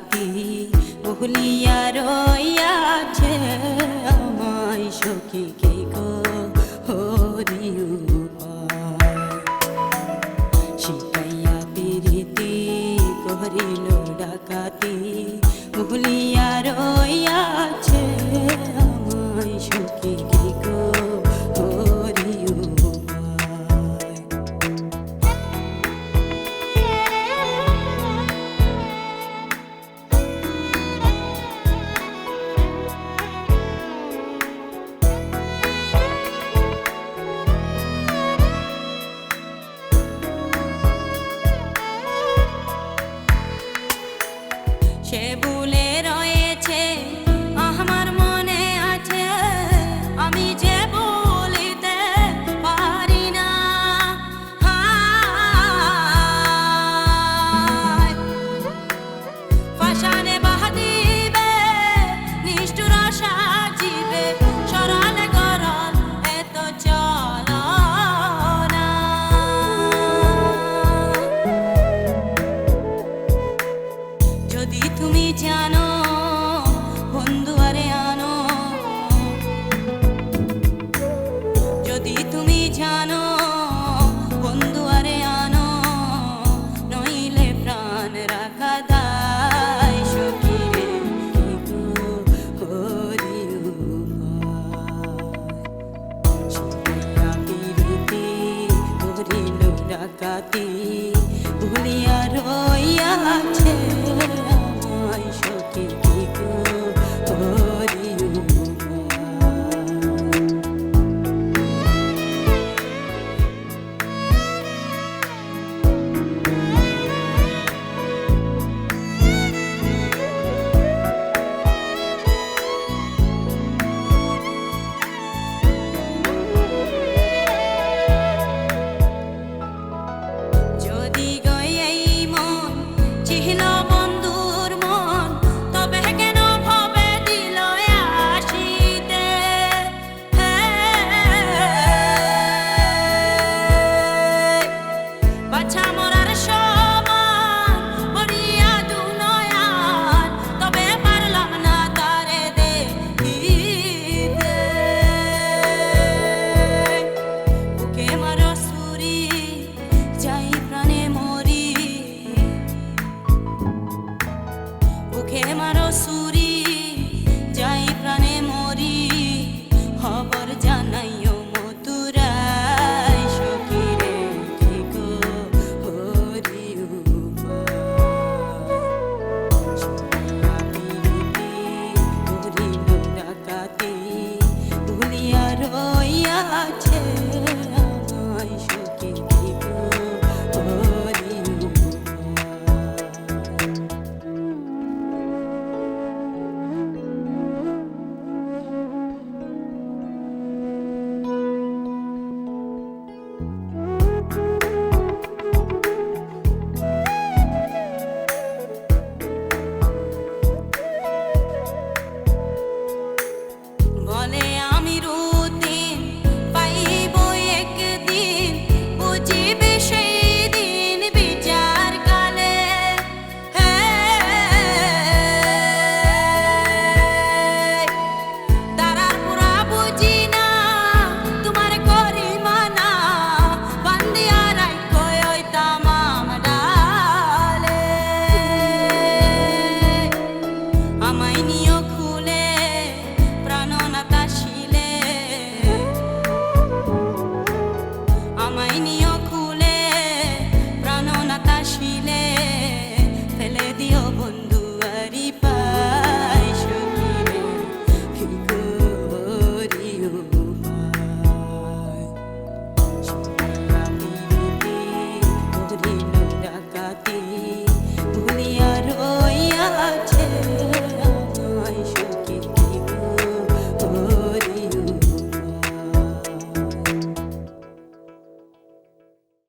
রাতি বলিয়া রয়াছে আমায় সখী কে গো? হরি শিকাইয়া পিরিতি করিল ডাকাতি বলিয়া রইয়াছে আমায় সখী কে গো? ডাকাতি ভুলিয়া রইয়াছ।